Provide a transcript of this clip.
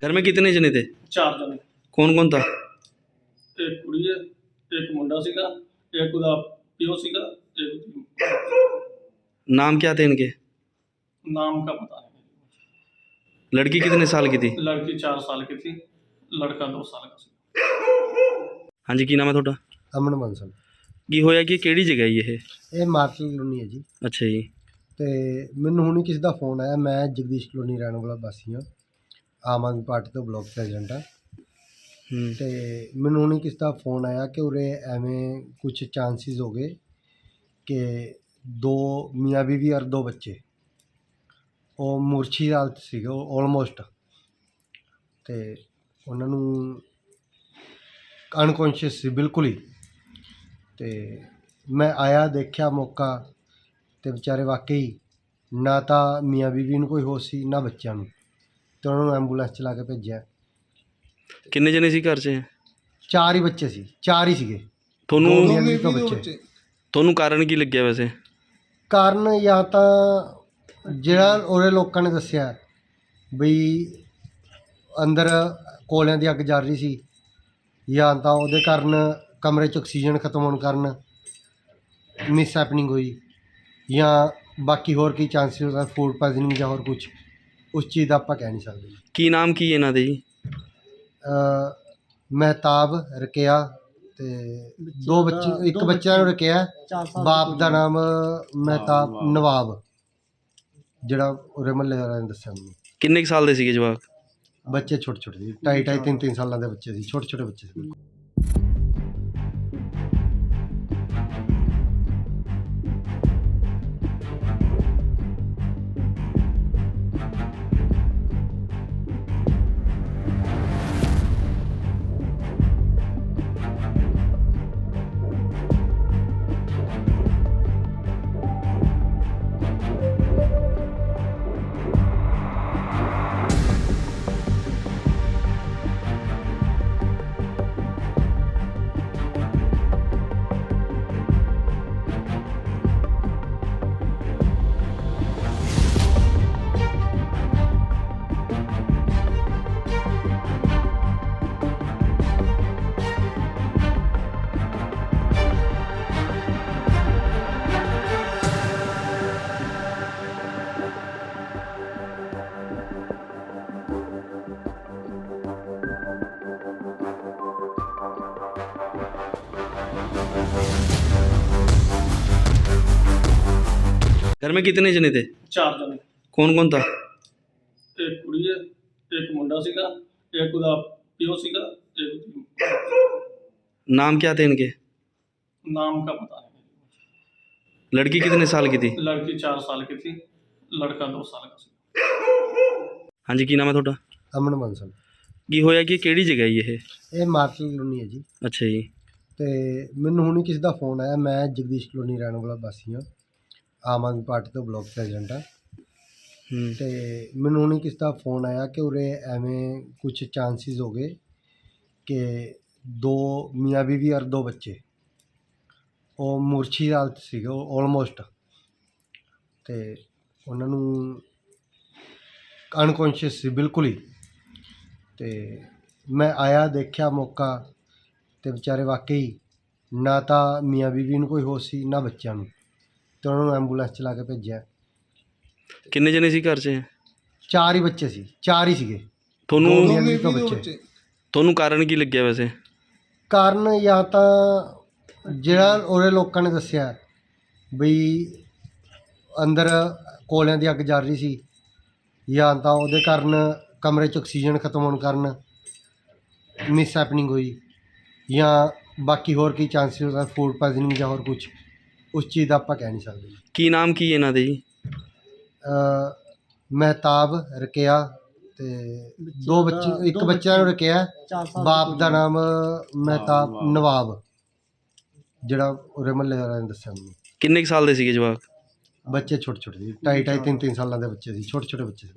घर में कितने जने थे ਚਾਰ ਜਣੇ कौन कौन था ਇੱਕ ਕੁੜੀ ਹੈ ਇੱਕ ਮੁੰਡਾ ਸੀਗਾ ਇੱਕ ਉਹਦਾ ਪਿਓ ਸੀਗਾ ਤੇ ਉਹਦੀ नाम क्या थे इनके ਨਾਮ का पता नहीं लड़की कितने साल की थी लड़की चार साल की थी लड़का दो साल का ਸੀ हाँ जी की नाम है थोड़ा ਅਮਨ ਬੰਸਲ ਕੀ ਹੋਇਆ ਕਿ ਕਿਹੜੀ ਜਗ੍ਹਾ ਹੈ ਇਹ ਇਹ ਮਾਰਕਲ ਕਲੋਨੀ ਹੈ ਜੀ ਅੱਛਾ ਜੀ ਤੇ ਮੈਨੂੰ ਹੁਣੀ ਕਿਸੇ ਦਾ ਫੋਨ ਆਇਆ ਮੈਂ ਜਗਦੀਸ਼ ਕਲੋਨੀ ਰਹਿਣ ਵਾਲਾ ਵਾਸੀ ਹਾਂ ਆਮ ਆਦਮੀ ਪਾਰਟੀ ਤੋਂ ਬਲਾਕ ਪ੍ਰੈਜ਼ੀਡੈਂਟ ਹਾਂ ਹੂੰ। ਤੇ ਮੈਨੂੰ ਹੁਣੀ ਕਿਸੇ ਦਾ ਫੋਨ ਆਇਆ ਕਿ ਉਰੇ ਐਵੇਂ ਕੁਝ ਚਾਂਸਿਸ ਹੋ ਗਏ ਕਿ ਦੋ ਮੀਆਂ ਬੀਵੀ ਔਰ ਦੋ ਬੱਚੇ। ਉਹ ਮੂਰਛੀ ਦੀ ਹਾਲਤ ਸੀਗੇ ਆਲਮੋਸਟ ਤੇ ਉਹਨਾਂ ਨੂੰ ਅਨਕੌਂਸ਼ੀਅਸ ਸੀ ਬਿਲਕੁਲ ਹੀ। ਤੇ ਮੈਂ ਆਇਆ ਦੇਖਿਆ ਮੌਕਾ ਤੇ ਵਿਚਾਰੇ ਵਾਕਈ ਨਾ ਤਾਂ ਮੀਆਂ ਬੀਵੀ ਨੂੰ ਕੋਈ ਹੋਸ਼ ਸੀ ਨਾ ਬੱਚਿਆਂ ਨੂੰ। ਤੇ ਉਹਨਾਂ ਨੂੰ ਐਂਬੂਲੈਂਸ ਚਲਾ ਕੇ ਭੇਜਿਆ। ਕਿੰਨੇ ਜਣੇ ਸੀ ਘਰ 'ਚ? ਚਾਰ ਹੀ ਬੱਚੇ ਸੀ ਚਾਰ ਹੀ ਸੀਗੇ। ਤੁਹਾਨੂੰ ਤੋਂ ਬੱਚੇ। ਤੁਹਾਨੂੰ ਕਾਰਨ ਕੀ ਲੱਗਿਆ ਵੈਸੇ? ਕਾਰਨ ਜਾਂ ਤਾਂ ਜਿਹੜਾ ਉਹਦੇ ਲੋਕਾਂ ਨੇ ਦੱਸਿਆ ਬਈ ਅੰਦਰ ਕੋਲਿਆਂ ਦੀ ਅੱਗ ਜਲ ਰਹੀ ਸੀ ਜਾਂ ਤਾਂ ਉਹਦੇ ਕਾਰਨ ਕਮਰੇ 'ਚ ਆਕਸੀਜਨ ਖਤਮ ਹੋਣ ਕਾਰਨ ਮਿਸ ਹੈਪਨਿੰਗ ਹੋਈ ਜਾਂ ਬਾਕੀ ਹੋਰ ਕੀ ਚਾਂਸਸ ਹੋ ਸਕਦੇ ਫੂਡ ਪੋਇਜ਼ਨਿੰਗ ਜਾਂ ਹੋਰ ਕੁਝ ਉਸ ਚੀਜ਼ ਦਾ ਆਪਾਂ ਕਹਿ ਨਹੀਂ ਸਕਦੇ ਕੀ ਨਾਮ ਕੀ ਇਹਨਾਂ ਦੇ ਜੀ? ਅ, ਮਹਿਤਾਬ ਰਕਿਆ ਤੇ ਦੋ ਬੱਚੇ ਇੱਕ ਬੱਚਾ ਨੂੰ ਰਕਿਆ ਬਾਪ ਦਾ ਨਾਮ ਮਹਿਤਾਬ ਨਵਾਬ ਜਿਹੜਾ ਉਰੇ ਮਹੱਲੇ ਵਾਲਿਆਂ ਨੇ ਦੱਸਿਆ ਮੈਨੂੰ। ਕਿੰਨੇ ਕੁ ਸਾਲ ਦੇ ਸੀਗੇ ਜਵਾਕ? ਬੱਚੇ ਛੋਟੇ ਛੋਟੇ ਸੀ ਢਾਈ ਢਾਈ ਤਿੰਨ ਤਿੰਨ ਸਾਲਾਂ ਦੇ ਬੱਚੇ ਸੀ ਛੋਟੇ ਛੋਟੇ ਬੱਚੇ ਸੀ। घर में कितने जने थे ਚਾਰ ਜਣੇ कौन कौन था ਇੱਕ ਕੁੜੀ ਹੈ ਇੱਕ ਮੁੰਡਾ ਸੀਗਾ ਇੱਕ ਉਹਦਾ ਪਿਓ ਸੀਗਾ ਤੇ ਉਹਦੀ नाम क्या थे इनके नाम का पता नहीं लड़की कितने साल की थी लड़की चार साल की थी लड़का दो साल का ਸੀ हाँ जी की नाम है थोड़ा ਅਮਨ ਬੰਸਲ ਕੀ ਹੋਇਆ ਕਿ ਕਿਹੜੀ ਜਗ੍ਹਾ ਹੈ ਇਹ ਇਹ ਮਾਰਕਲ ਕਲੋਨੀ ਹੈ ਜੀ ਅੱਛਾ ਜੀ ਤੇ ਮੈਨੂੰ ਹੁਣੀ ਕਿਸੇ ਦਾ ਫੋਨ ਆਇਆ ਮੈਂ ਜਗਦੀਸ਼ ਕਲੋਨੀ ਰਹਿਣ ਵਾਲਾ ਵਾਸੀ ਹਾਂ ਆਮ ਆਦਮੀ ਪਾਰਟੀ ਤੋਂ ਬਲਾਕ ਪ੍ਰੈਜ਼ੀਡੈਂਟ ਹਾਂ ਹੂੰ। ਤੇ ਮੈਨੂੰ ਹੁਣੀ ਕਿਸੇ ਦਾ ਫੋਨ ਆਇਆ ਕਿ ਉਰੇ ਐਵੇਂ ਕੁਝ ਚਾਂਸਿਸ ਹੋ ਗਏ ਕਿ ਦੋ ਮੀਆਂ ਬੀਵੀ ਔਰ ਦੋ ਬੱਚੇ। ਉਹ ਮੂਰਛੀ ਦੀ ਹਾਲਤ ਸੀਗੇ ਆਲਮੋਸਟ ਤੇ ਉਹਨਾਂ ਨੂੰ ਅਨਕੌਂਸ਼ੀਅਸ ਸੀ ਬਿਲਕੁਲ ਹੀ। ਤੇ ਮੈਂ ਆਇਆ ਦੇਖਿਆ ਮੌਕਾ ਤੇ ਵਿਚਾਰੇ ਵਾਕਈ ਨਾ ਤਾਂ ਮੀਆਂ ਬੀਵੀ ਨੂੰ ਕੋਈ ਹੋਸ਼ ਸੀ ਨਾ ਬੱਚਿਆਂ ਨੂੰ। ਤੇ ਉਹਨਾਂ ਨੂੰ ਐਂਬੂਲੈਂਸ ਚਲਾ ਕੇ ਭੇਜਿਆ। ਕਿੰਨੇ ਜਣੇ ਸੀ ਘਰ 'ਚ? ਚਾਰ ਹੀ ਬੱਚੇ ਸੀ ਚਾਰ ਹੀ ਸੀਗੇ। ਤੁਹਾਨੂੰ ਤੋਂ ਬੱਚੇ। ਤੁਹਾਨੂੰ ਕਾਰਨ ਕੀ ਲੱਗਿਆ ਵੈਸੇ? ਕਾਰਨ ਜਾਂ ਤਾਂ ਜਿਹੜਾ ਉਹਦੇ ਲੋਕਾਂ ਨੇ ਦੱਸਿਆ ਬਈ ਅੰਦਰ ਕੋਲਿਆਂ ਦੀ ਅੱਗ ਜਲ ਰਹੀ ਸੀ ਜਾਂ ਤਾਂ ਉਹਦੇ ਕਾਰਨ ਕਮਰੇ 'ਚ ਆਕਸੀਜਨ ਖਤਮ ਹੋਣ ਕਾਰਨ ਮਿਸ ਹੈਪਨਿੰਗ ਹੋਈ ਜਾਂ ਬਾਕੀ ਹੋਰ ਕੀ ਚਾਂਸਸ ਹੋ ਸਕਦੇ ਫੂਡ ਪੋਇਜ਼ਨਿੰਗ ਜਾਂ ਹੋਰ ਕੁਝ ਉਸ ਚੀਜ਼ ਦਾ ਆਪਾਂ ਕਹਿ ਨਹੀਂ ਸਕਦੇ ਕੀ ਨਾਮ ਕੀ ਇਹਨਾਂ ਦੇ ਜੀ? ਅ, ਮਹਿਤਾਬ ਰਕਿਆ ਤੇ ਦੋ ਬੱਚੇ ਇੱਕ ਬੱਚਾ ਨੂੰ ਰਕਿਆ ਬਾਪ ਦਾ ਨਾਮ ਮਹਿਤਾਬ ਨਵਾਬ ਜਿਹੜਾ ਉਰੇ ਮਹੱਲੇ ਵਾਲਿਆਂ ਨੇ ਦੱਸਿਆ ਮੈਨੂੰ। ਕਿੰਨੇ ਕੁ ਸਾਲ ਦੇ ਸੀਗੇ ਜਵਾਕ? ਬੱਚੇ ਛੋਟੇ ਛੋਟੇ ਸੀ ਢਾਈ ਢਾਈ ਤਿੰਨ ਤਿੰਨ ਸਾਲਾਂ ਦੇ ਬੱਚੇ ਸੀ ਛੋਟੇ ਛੋਟੇ ਬੱਚੇ ਸੀ।